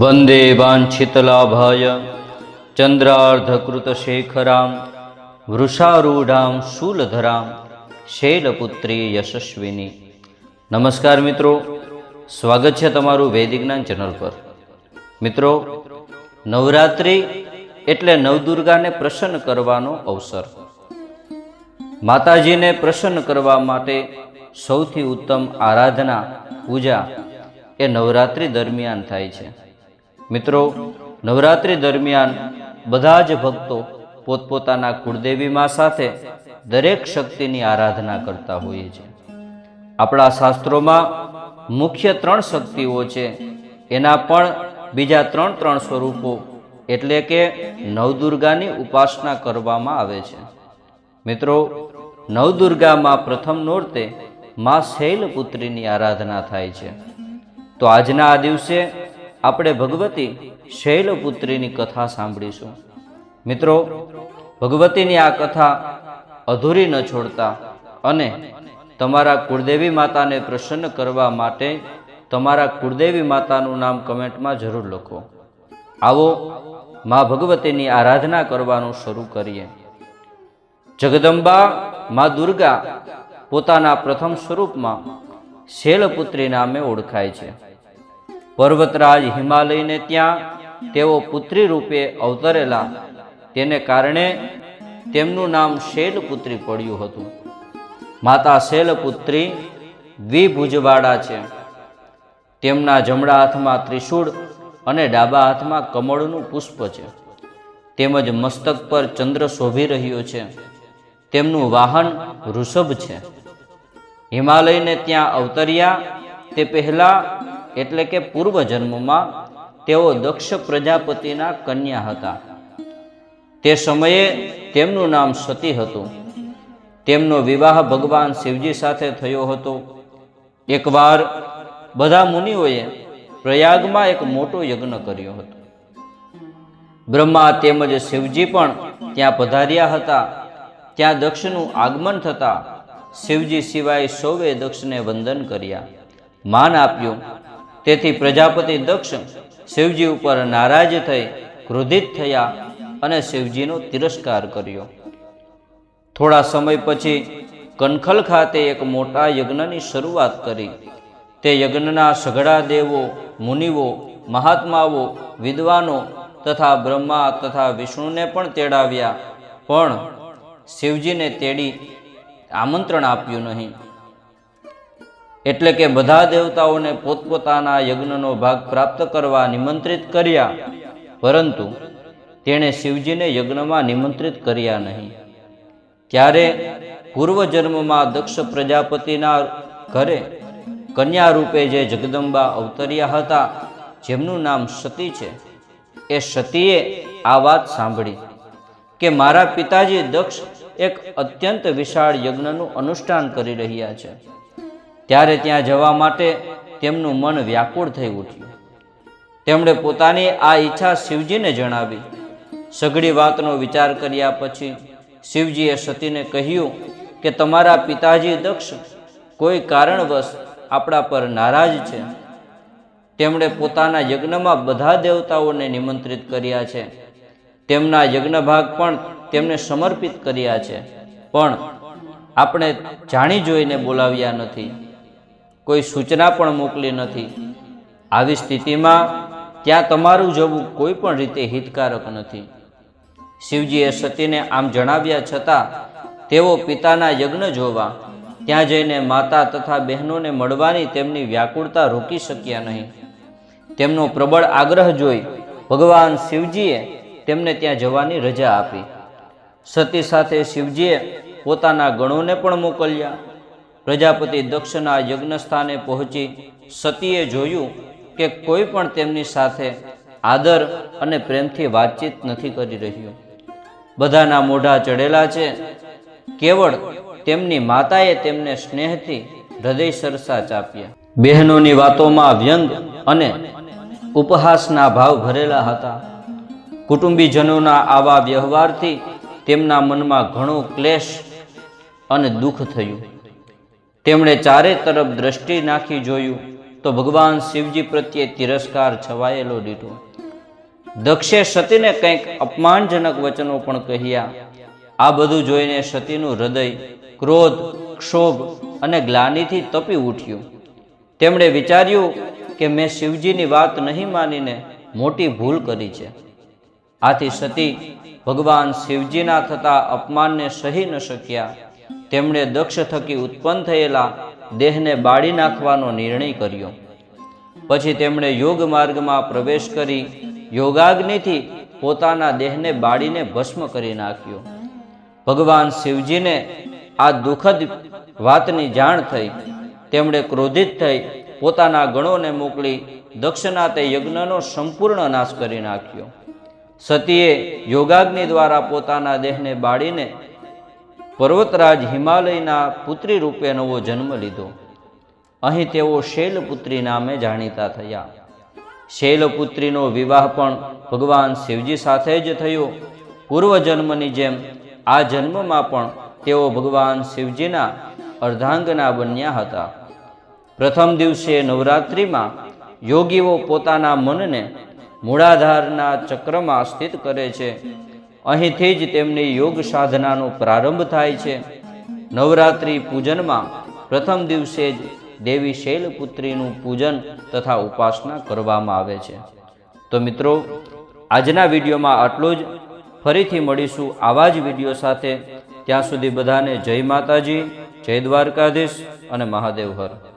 વંદે વાંછિતલાભાય ચંદ્રાર્ધકૃતશેખરામ, વૃષારૂઢામ, શૂલધરામ, શૈલપુત્રી યશસ્વિની. નમસ્કાર મિત્રો, સ્વાગત છે તમારું વૈદિક જ્ઞાન ચેનલ પર. મિત્રો, નવરાત્રિ એટલે નવદુર્ગાને પ્રસન્ન કરવાનો અવસર. માતાજીને પ્રસન્ન કરવા માટે સૌથી ઉત્તમ આરાધના, પૂજા એ નવરાત્રિ દરમિયાન થાય છે. મિત્રો, નવરાત્રિ દરમિયાન બધા જ ભક્તો પોતપોતાના કુળદેવીમાં સાથે દરેક શક્તિની આરાધના કરતા હોઈએ છે. આપણા શાસ્ત્રોમાં મુખ્ય ત્રણ શક્તિઓ છે. એના પણ બીજા ત્રણ ત્રણ સ્વરૂપો એટલે કે નવદુર્ગાની ઉપાસના કરવામાં આવે છે. મિત્રો, નવદુર્ગામાં પ્રથમ નોરતે મા શૈલપુત્રીની આરાધના થાય છે. તો આજના આ દિવસે આપણે ભગવતી શૈલપુત્રીની કથા સાંભળીશું. મિત્રો, ભગવતીની આ કથા અધૂરી ન છોડતા અને તમારા કુળદેવી માતાને પ્રસન્ન કરવા માટે તમારા કુળદેવી માતાનું નામ કમેન્ટમાં જરૂર લખો. આવો મા ભગવતીની આરાધના કરવાનું શરૂ કરીએ. જગદંબા, મા દુર્ગા પોતાના પ્રથમ સ્વરૂપમાં શૈલપુત્રી નામે ઓળખાય છે. પર્વતરાજ હિમાલયને ત્યાં તેઓ પુત્રી રૂપે અવતરેલા. તેને કારણે તેમનું નામ શૈલપુત્રી પડ્યું હતું. માતા શૈલપુત્રી દ્વિભુજવાળા છે. તેમના જમણા હાથમાં ત્રિશૂળ અને ડાબા હાથમાં કમળનું પુષ્પ છે. તેમજ મસ્તક પર ચંદ્ર શોભી રહ્યો છે. તેમનું વાહન વૃષભ છે. હિમાલયને ત્યાં અવતર્યા તે પહેલા એટલે કે પૂર્વ જન્મમાં તેઓ દક્ષ પ્રજાપતિના કન્યા હતા. તે સમયે તેમનું નામ સતી હતું. તેમનો વિવાહ ભગવાન શિવજી સાથે થયો હતો. એકવાર બધા મુનિઓએ પ્રયાગમાં એક મોટો યજ્ઞ કર્યો હતો. બ્રહ્મા તેમજ શિવજી પણ ત્યાં પધાર્યા હતા. ત્યાં દક્ષનું આગમન થતા શિવજી સિવાય સૌએ દક્ષને વંદન કર્યા. માન આપ્યું. તેથી પ્રજાપતિ દક્ષ શિવજી ઉપર નારાજ થઈ ક્રોધિત થયા અને શિવજીનો તિરસ્કાર કર્યો. થોડા સમય પછી કનખલ ખાતે એક મોટા યજ્ઞની શરૂઆત કરી. તે યજ્ઞના સઘળા દેવો, મુનિઓ, મહાત્માઓ, વિદ્વાનો તથા બ્રહ્મા તથા વિષ્ણુને પણ તેડાવ્યા. પણ શિવજીને તેડી આમંત્રણ આપ્યું નહીં. એટલે કે બધા દેવતાઓને પોતપોતાના યજ્ઞનો ભાગ પ્રાપ્ત કરવા નિમંત્રિત કર્યા. પરંતુ તેણે શિવજીને યજ્ઞમાં નિમંત્રિત કર્યા નહીં. ત્યારે પૂર્વજન્મમાં દક્ષ પ્રજાપતિના ઘરે કન્યા રૂપે જે જગદંબા અવતર્યા હતા, જેમનું નામ સતી છે, એ સતીએ આ વાત સાંભળી કે મારા પિતાજી દક્ષ એક અત્યંત વિશાળ યજ્ઞનું અનુષ્ઠાન કરી રહ્યા છે. ત્યારે ત્યાં જવા માટે તેમનું મન વ્યાકુળ થઈ ઉઠ્યું. તેમણે પોતાની આ ઈચ્છા શિવજીને જણાવી. સઘળી વાતનો વિચાર કર્યા પછી શિવજીએ સતીને કહ્યું કે તમારા પિતાજી દક્ષ, કોઈ કારણવશ આપણા પર નારાજ છે. તેમણે પોતાના યજ્ઞમાં બધા દેવતાઓને નિમંત્રિત કર્યા છે. તેમના યજ્ઞ ભાગ પણ તેમને સમર્પિત કર્યા છે. પણ આપણે જાણી જોઈને બોલાવ્યા નથી. કોઈ સૂચના પણ મોકલી નથી. આવી સ્થિતિમાં ત્યાં તમારું જવું કોઈ પણ રીતે હિતકારક નથી. શિવજીએ સતીને આમ જણાવ્યા છતાં તેઓ પિતાના યજ્ઞ જોવા, ત્યાં જઈને માતા તથા બહેનોને મળવાની તેમની વ્યાકુળતા રોકી શક્યા નહીં. તેમનો પ્રબળ આગ્રહ જોઈ ભગવાન શિવજીએ તેમને ત્યાં જવાની રજા આપી. સતી સાથે શિવજીએ પોતાના ગણોને પણ મોકલ્યા. પ્રજાપતિ દક્ષના યજ્ઞ સ્થાને પહોંચી સતીએ જોયું કે કોઈ પણ તેમની સાથે આદર અને પ્રેમથી વાતચીત નથી કરી રહ્યું. બધાના મોઢા ચડેલા છે. કેવળ તેમની માતાએ તેમને સ્નેહથી હૃદય સરસા ચાપ્યા. બહેનોની વાતોમાં વ્યંગ અને ઉપહાસના ભાવ ભરેલા હતા. કુટુંબીજનોના આવા વ્યવહારથી તેમના મનમાં ઘણો ક્લેશ અને દુઃખ થયું. તેમણે ચારે તરફ દ્રષ્ટિ નાખી જોયું તો ભગવાન શિવજી પ્રત્યે તિરસ્કાર છવાયેલો દીઠો દક્ષે સતીને કંઈક અપમાનજનક વચનો પણ કહ્યા. આ બધું જોઈને સતીનું હૃદય ક્રોધ, ક્ષોભ અને ગ્લાનિથી તપી ઉઠ્યું. તેમણે વિચાર્યું કે મેં શિવજીની વાત નહીં માનીને મોટી ભૂલ કરી છે. આથી સતી ભગવાન શિવજીના થતા અપમાનને સહી ન શક્યા. તેમણે દક્ષ થકી ઉત્પન્ન થયેલા દેહને બાળી નાખવાનો નિર્ણય કર્યો. પછી તેમણે યોગ માર્ગમાં પ્રવેશ કરી યોગાગ્નિથી પોતાના દેહને બાળીને ભસ્મ કરી નાખ્યો. ભગવાન શિવજીને આ દુઃખદ વાતની જાણ થઈ. તેમણે ક્રોધિત થઈ પોતાના ગણોને મોકલી દક્ષના તે યજ્ઞનો સંપૂર્ણ નાશ કરી નાખ્યો. સતીએ યોગાગ્નિ દ્વારા પોતાના દેહને બાળીને પર્વતરાજ હિમાલયના પુત્રી રૂપે નવો જન્મ લીધો. અહીં તેઓ શૈલપુત્રી નામે જાણીતા થયા. શૈલપુત્રીનો વિવાહ પણ ભગવાન શિવજી સાથે જ થયો. પૂર્વજન્મની જેમ આ જન્મમાં પણ તેઓ ભગવાન શિવજીના અર્ધાંગના બન્યા હતા. પ્રથમ દિવસે નવરાત્રિમાં યોગીઓ પોતાના મનને મૂળાધારના ચક્રમાં સ્થિત કરે છે. અહીંથી જ તેમની યોગ સાધનાનો પ્રારંભ થાય છે. નવરાત્રિ પૂજનમાં પ્રથમ દિવસે જ દેવી શૈલપુત્રીનું પૂજન તથા ઉપાસના કરવામાં આવે છે. તો મિત્રો, આજના વિડીયોમાં આટલું જ. ફરીથી મળીશું આવા જ વીડિયો સાથે. ત્યાં સુધી બધાને જય માતાજી, જય દ્વારકાધીશ અને મહાદેવ હર.